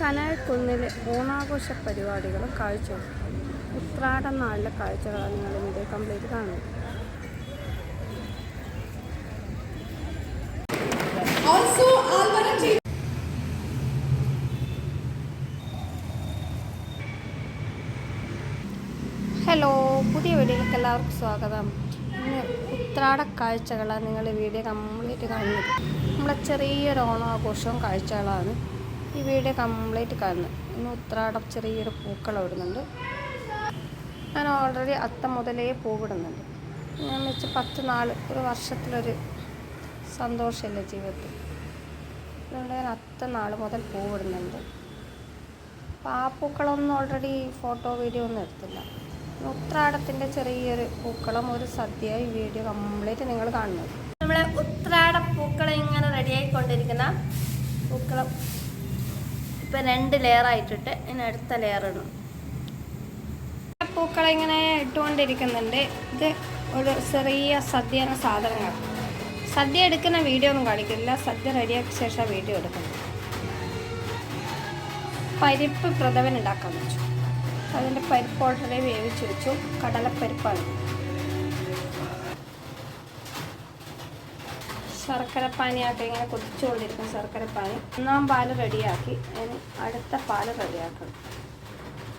കനാൽക്കുന്നിലെ ഓണാഘോഷ പരിപാടികളും കാഴ്ചകളും ഉത്രാടം നാളിലെ കാഴ്ചകളാണ് നിങ്ങൾ വീഡിയോ കംപ്ലീറ്റ് കാണുന്നത്. Also. ഹലോ പുതിയ വീഡിയോയിലേക്ക് എല്ലാവർക്കും സ്വാഗതം. ഇന്ന് ഉത്രാട കാഴ്ചകളാണ് നിങ്ങൾ വീഡിയോ കംപ്ലീറ്റ് കാണുന്നത്. നമ്മളെ ചെറിയൊരു ഓണാഘോഷവും കാഴ്ചകളാണ്. ഈ വീഡിയോ കംപ്ലീറ്റ് കാണുന്നത് ഇന്ന് ഉത്രാടം ചെറിയൊരു പൂക്കൾ ഇടുന്നുണ്ട്. ഞാൻ ഓൾറെഡി അത്തം മുതലേ പൂവിടുന്നുണ്ട്. ഞാൻ വെച്ച് പത്ത് നാൾ ഒരു വർഷത്തിലൊരു സന്തോഷമല്ലേ ജീവിതത്തിൽ. അതുകൊണ്ട് ഞാൻ അത്ത നാൾ മുതൽ പൂവിടുന്നുണ്ട്. അപ്പോൾ ആ പൂക്കളൊന്നും ഓൾറെഡി ഫോട്ടോ വീഡിയോ ഒന്നും എടുത്തില്ല. ഉത്രാടത്തിന്റെ ചെറിയൊരു പൂക്കളം ഒരു സദ്യയായി വീഡിയോ കംപ്ലീറ്റ് നിങ്ങൾ കാണുന്നത്. നമ്മളെ ഉത്രാട പൂക്കളം ഇങ്ങനെ റെഡിയായിക്കൊണ്ടിരിക്കുന്ന പൂക്കളം ഇപ്പം രണ്ട് ലെയർ ആയിട്ടിട്ട് ഇനി അടുത്ത ലെയർ ഇടും. പൂക്കളം ഇങ്ങനെ ഇട്ടുകൊണ്ടിരിക്കുന്നുണ്ട്. ഇത് ഒരു ചെറിയ സദ്യ സാധനങ്ങൾ. സദ്യ എടുക്കുന്ന വീഡിയോ ഒന്നും കാണിക്കില്ല സദ്യ റെഡിയാക്കിയ ശേഷം വീഡിയോ എടുക്കുന്നത് പരിപ്പ് പ്രഥമൻ ഉണ്ടാക്കാൻ വെച്ചു. അതിന്റെ പരിപ്പ് ഓൾറെഡി വേവിച്ച് വെച്ചു. കടലപ്പരിപ്പാണ്. ശർക്കരപ്പാനിയാക്കി ഇങ്ങനെ കൊതിച്ചുകൊണ്ടിരിക്കും ശർക്കരപ്പാനി ഒന്നാം പാൽ റെഡിയാക്കി ഇനി അടുത്ത പാൽ റെഡിയാക്കണം.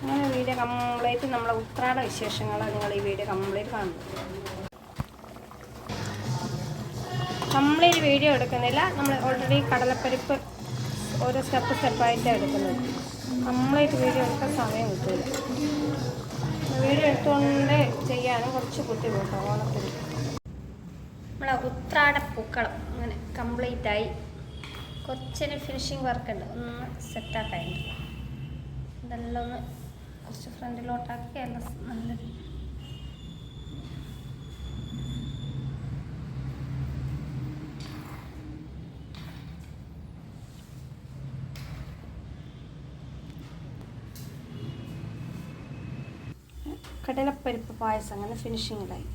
അങ്ങനെ വീഡിയോ കംപ്ലീറ്റ് നമ്മളെ ഉത്രാട വിശേഷങ്ങളാണ് നിങ്ങൾ ഈ വീഡിയോ കംപ്ലീറ്റ് കാണുന്നത്. കംപ്ലീറ്റ് വീഡിയോ എടുക്കുന്നില്ല നമ്മൾ ഓൾറെഡി കടലപ്പരിപ്പ് ഓരോ സ്റ്റെപ്പ് സ്റ്റെപ്പായിട്ടാണ് എടുക്കുന്നത്. കംപ്ലീറ്റ് വീഡിയോ എടുക്കാൻ സമയം കിട്ടില്ല വീഡിയോ എടുത്തുകൊണ്ട് ചെയ്യാനും കുറച്ച് ബുദ്ധിമുട്ടാണ് ഓണത്തിന്. നമ്മളെ ഉത്രാട പൂക്കളം അങ്ങനെ കംപ്ലീറ്റ് ആയി. കുറച്ചൊരു ഫിനിഷിങ് വർക്ക് ഉണ്ട്. ഒന്ന് സെറ്റാക്കാനുണ്ട് ഇതെല്ലാം ഒന്ന് കുറച്ച് ഫ്രണ്ടിലോട്ടാക്കി എല്ലാം നല്ലത് കടലപ്പരിപ്പ് പായസം അങ്ങനെ ഫിനിഷിങ്ങിലായി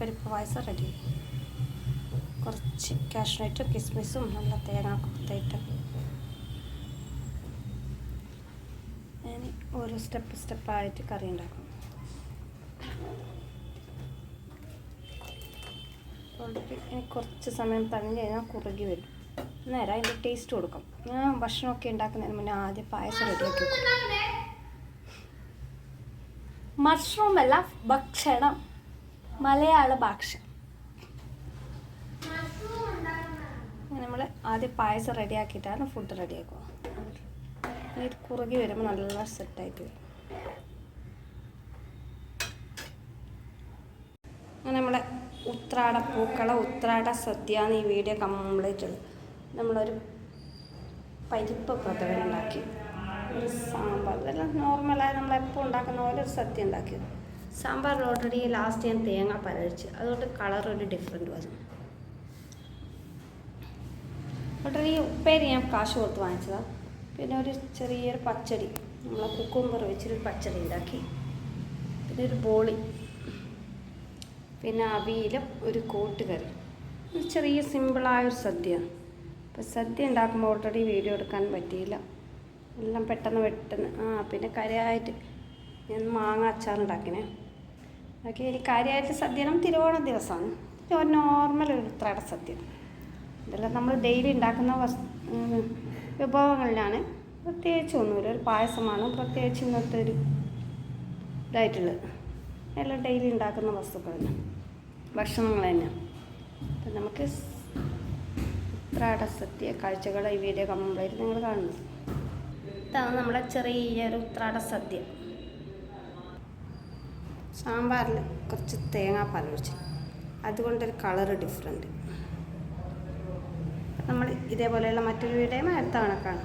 കടലപ്പരിപ്പ് പായസം റെഡി കുറച്ച് കാഷ്നട്ടും കിസ്മിസും നല്ല തേങ്ങ കൊടുത്തിട്ട് ഞാൻ ഓരോ സ്റ്റെപ്പ് സ്റ്റെപ്പായിട്ട് കറി ഉണ്ടാക്കും. ഓൾറെഡി ഇനി കുറച്ച് സമയം തണിഞ്ഞ് കഴിഞ്ഞാൽ കുറുകി വരും. നേരം അതിന്റെ ടേസ്റ്റ് കൊടുക്കും. ഞാൻ ഭക്ഷണമൊക്കെ ഉണ്ടാക്കുന്നതിന് മുന്നേ ആദ്യം പായസം റെഡിയാക്കി വെക്കും. മഷ്റൂം അല്ല ഭക്ഷണം. മലയാള ഭാഷ. നമ്മൾ ആദ്യം പായസം റെഡിയാക്കിയിട്ടാണ് ഫുഡ് റെഡിയാക്കുക. ഇത് കുറുകി വരുമ്പോൾ നല്ല സെറ്റായിട്ട് വരും. അങ്ങനെ നമ്മളെ ഉത്രാട പൂക്കള ഉത്രാട സദ്യ എന്ന് ഈ വീഡിയോ കംപ്ലീറ്റ് ഉള്ളത്. നമ്മളൊരു പരിപ്പ് പ്രഥമൻ ഉണ്ടാക്കി ഒരു സാമ്പാർ. ഇതെല്ലാം നോർമലായി നമ്മളെപ്പോൾ ഉണ്ടാക്കുന്ന പോലെ ഒരു സദ്യ ഉണ്ടാക്കിയത്. സാമ്പാറിൽ ഓൾറെഡി ലാസ്റ്റ് ഞാൻ തേങ്ങ പരഴിച്ച് അതുകൊണ്ട് കളർ ഒരു ഡിഫറെന്റ് വന്നു. ഓൾറെഡി ഉപ്പേരി ഞാൻ കാശ് കൊടുത്ത് വാങ്ങിച്ചതാണ് പിന്നെ ഒരു ചെറിയൊരു പച്ചടി. നമ്മളെ കുക്കുംബർ വെച്ചൊരു പച്ചടി ഉണ്ടാക്കി. പിന്നെ ഒരു ബോളി. പിന്നെ അവിയിലും ഒരു കൂട്ടുകറി ഒരു ചെറിയ സിമ്പിളായൊരു സദ്യ. അപ്പോൾ സദ്യ ഉണ്ടാക്കുമ്പോൾ ഓൾറെഡി വീഡിയോ എടുക്കാൻ പറ്റിയില്ല. എല്ലാം പെട്ടെന്ന് പെട്ടെന്ന്. ആ പിന്നെ കാര്യമായിട്ട് ഞാൻ മാങ്ങ അച്ചാറുണ്ടാക്കിനെ ബാക്കി എനിക്ക് കാര്യമായിട്ട് സദ്യനം തിരുവോണ ദിവസമാണ്. നോർമൽ ഒരു ഉത്രാട സദ്യ. ഇതെല്ലാം നമ്മൾ ഡെയിലി ഉണ്ടാക്കുന്ന വസ് വിഭവങ്ങളിലാണ്. പ്രത്യേകിച്ച് ഒന്നുമില്ല. ഒരു പായസമാണ്. പ്രത്യേകിച്ച് ഇന്നത്തെ ഒരു ഇതായിട്ടുള്ളത്. എല്ലാം ഡെയിലി ഉണ്ടാക്കുന്ന വസ്തുക്കൾ തന്നെ. ഭക്ഷണങ്ങൾ തന്നെ. അപ്പം നമുക്ക് ഉത്രാട സദ്യ കാഴ്ചകൾ ഈ വീഡിയോ കംപ്ലീറ്റ് നിങ്ങൾ കാണുന്നത്. ഇതാണ് നമ്മുടെ ചെറിയൊരു ഉത്രാട സദ്യ. സാമ്പാറിൽ കുറച്ച് തേങ്ങാപ്പാൽ ഒഴിച്ച്. അതുകൊണ്ടൊരു കളറ് ഡിഫറെന്റ് നമ്മൾ ഇതേപോലെയുള്ള മറ്റൊരു വീഡിയോ അടുത്ത കണക്കാണ്